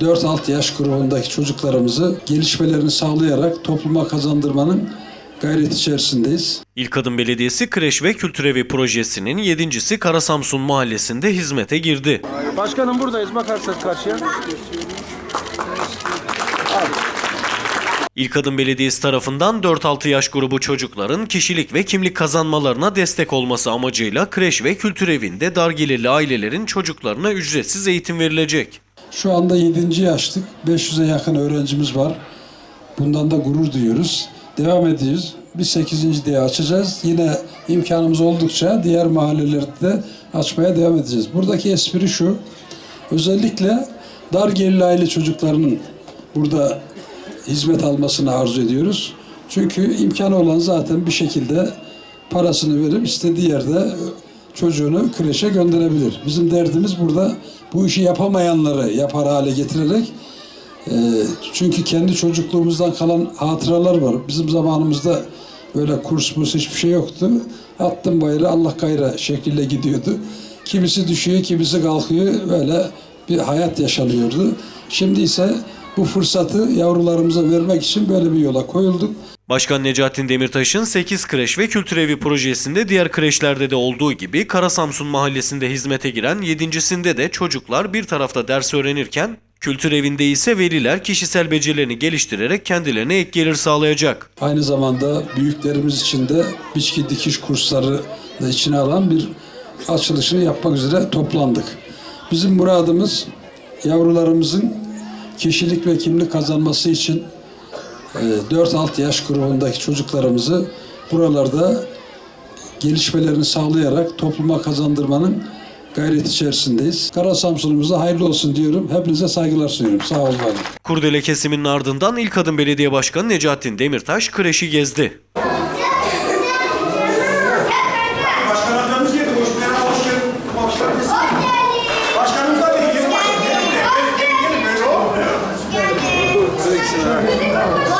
4-6 yaş grubundaki çocuklarımızı gelişmelerini sağlayarak topluma kazandırmanın gayret içerisindeyiz. İlk Adım Belediyesi Kreş ve Kültürevi projesinin yedincisi Karasamsun Mahallesi'nde hizmete girdi. Başkanım buradayız bakarsanız karşıya. İlk Adım Belediyesi tarafından 4-6 yaş grubu çocukların kişilik ve kimlik kazanmalarına destek olması amacıyla kreş ve kültürevinde dar gelirli ailelerin çocuklarına ücretsiz eğitim verilecek. Şu anda 7. yaşlık 500'e yakın öğrencimiz var. Bundan da gurur duyuyoruz. Devam ediyoruz. Bir 8. diye açacağız. Yine imkanımız oldukça diğer mahallelerde de açmaya devam edeceğiz. Buradaki espri şu. Özellikle dar gelirli aile çocuklarının burada hizmet almasını arzu ediyoruz. Çünkü imkanı olan zaten bir şekilde parasını verip istediği yerde çocuğunu kreşe gönderebilir. Bizim derdimiz burada bu işi yapamayanları yapar hale getirerek e, çünkü kendi çocukluğumuzdan kalan hatıralar var. Bizim zamanımızda böyle kurs burs hiçbir şey yoktu. Attım bayrağı Allah gayra şekilde gidiyordu. Kimisi düşüyor, kimisi kalkıyor. Böyle bir hayat yaşanıyordu. Şimdi ise bu fırsatı yavrularımıza vermek için böyle bir yola koyulduk. Başkan Necatin Demirtaş'ın 8 kreş ve kültürevi projesinde diğer kreşlerde de olduğu gibi Karasamsun Mahallesi'nde hizmete giren 7.sinde de çocuklar bir tarafta ders öğrenirken kültür evinde ise veliler kişisel becerilerini geliştirerek kendilerine ek gelir sağlayacak. Aynı zamanda büyüklerimiz için de biçki dikiş kursları da içine alan bir açılışını yapmak üzere toplandık. Bizim muradımız yavrularımızın kişilik ve kimlik kazanması için e, 4-6 yaş grubundaki çocuklarımızı buralarda gelişmelerini sağlayarak topluma kazandırmanın gayret içerisindeyiz. Kara Samsun'umuza hayırlı olsun diyorum. Hepinize saygılar sunuyorum. Sağ olun. Kurdele kesiminin ardından İlk Adım Belediye Başkanı Necatin Demirtaş kreşi gezdi. Surely.